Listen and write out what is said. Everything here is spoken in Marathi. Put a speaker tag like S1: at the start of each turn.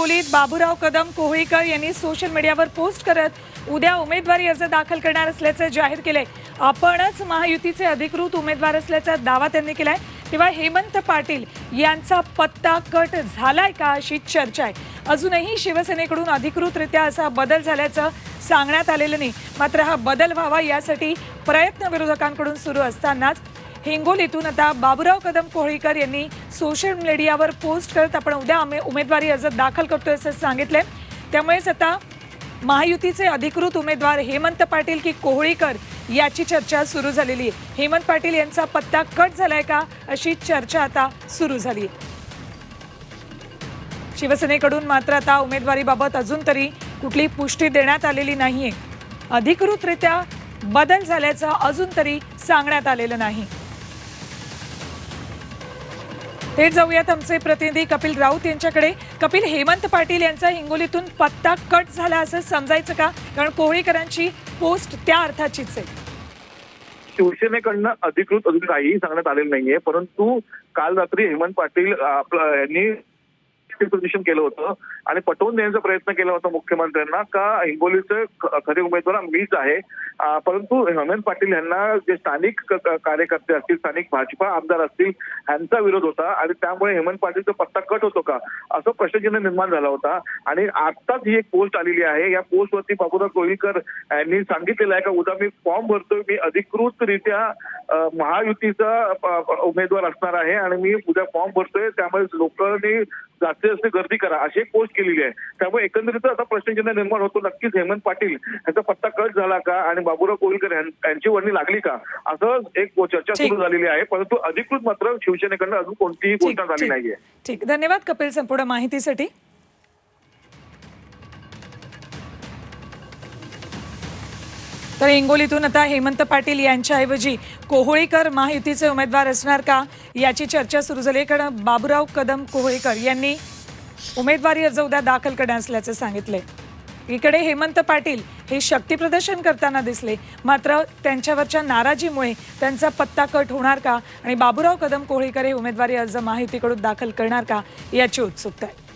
S1: हिंगोलीत बाबूराव कदम कोहळीकर यांनी सोशल मीडियावर पोस्ट करत उद्या उमेदवारी अर्ज दाखल करणार असल्याचं जाहीर केलंय. आपणच महायुतीचे अधिकृत उमेदवार असल्याचा दावा त्यांनी केलाय. तेव्हा हेमंत पाटील यांचा पत्ता कट झालाय का अशी चर्चा आहे. अजूनही शिवसेनेकडून अधिकृतरित्या असा बदल झाल्याचं सांगण्यात आलेलं नाही. मात्र हा बदल व्हावा यासाठी प्रयत्न विरोधकांकडून सुरू असतानाच हिंगोलीतून आता बाबुराव कदम कोहळीकर यांनी सोशल मीडियावर पोस्ट करत आपण उद्या आम्ही उमेदवारी अर्ज दाखल करतोय असं सांगितलंय. त्यामुळेच आता महायुतीचे अधिकृत उमेदवार हेमंत पाटील की कोहळीकर याची चर्चा सुरू झालेली आहे. हेमंत पाटील यांचा पत्ता कट झालाय का अशी चर्चा आता सुरू झाली. आहे शिवसेनेकडून मात्र आता उमेदवारीबाबत अजून तरी कुठली पुष्टी देण्यात आलेली नाहीये. अधिकृतरित्या बदल झाल्याचं अजून तरी सांगण्यात आलेलं नाही. थेट जाऊयात आमचे प्रतिनिधी कपिल राऊत यांच्याकडे. कपिल हेमंत पाटील यांचा हिंगोलीतून पत्ता कट झाला असं समजायचं का? कारण कोहळीकरांची पोस्ट त्या अर्थाचीच आहे.
S2: शिवसेनेकडनं अधिकृत अजून काहीही सांगण्यात आलेलं नाहीये. परंतु काल रात्री हेमंत पाटील आपलं यांनी प्रदर्शन केलं होतं आणि पटवून देण्याचा प्रयत्न केला होता मुख्यमंत्र्यांना का हिंगोलीचे खरे उमेदवार मीच आहे. परंतु हेमंत पाटील यांना जे स्थानिक कार्यकर्ते असतील स्थानिक भाजपा आमदार असतील यांचा विरोध होता आणि त्यामुळे हेमंत पाटीलचा पत्ता कट होतो का? असं प्रश्नचिन्ह निर्माण झाला होता. आणि आत्ताच ही एक पोस्ट आलेली आहे. या पोस्टवरती बाबूराव कोळीकर यांनी सांगितलेलं आहे का उद्या मी फॉर्म भरतोय मी अधिकृतरित्या महायुतीचा उमेदवार असणार आहे आणि मी उद्या फॉर्म भरतोय. त्यामुळे लोकांनी जास्तीत जास्त गर्दी करा अशी एक पोस्ट केलेली आहे. त्यामुळे एकंदरीत आता प्रश्नचिन्ह निर्माण होतो. नक्कीच हेमंत पाटील यांचा पत्ता कट झाला का आणि बाबूराव कोळीकर यां- यांची वर्णी लागली का? असं एक चर्चा. सुरू झालेली आहे. परंतु अधिकृत मात्र शिवसेनेकडनं अजून कोणतीही घोषणा झाली. नाहीये.
S1: ठीक. धन्यवाद कपिल संपूर्ण माहितीसाठी. तर हिंगोलीतून आता हेमंत पाटील यांच्याऐवजी कोहोळीकर महायुतीचे उमेदवार असणार का? याची चर्चा सुरू झाली. कारण बाबूराव कदम कोहोळीकर यांनी उमेदवारी अर्ज उद्या दाखल करणार असल्याचं सांगितले. इकडे हेमंत पाटील हे शक्ती प्रदर्शन करताना दिसले. मात्र त्यांच्यावरच्या नाराजीमुळे त्यांचा पत्ता कट होणार का आणि बाबुराव कदम कोहळीकर हे उमेदवारी अर्ज माहितीकडून दाखल करणार का याची उत्सुकता आहे.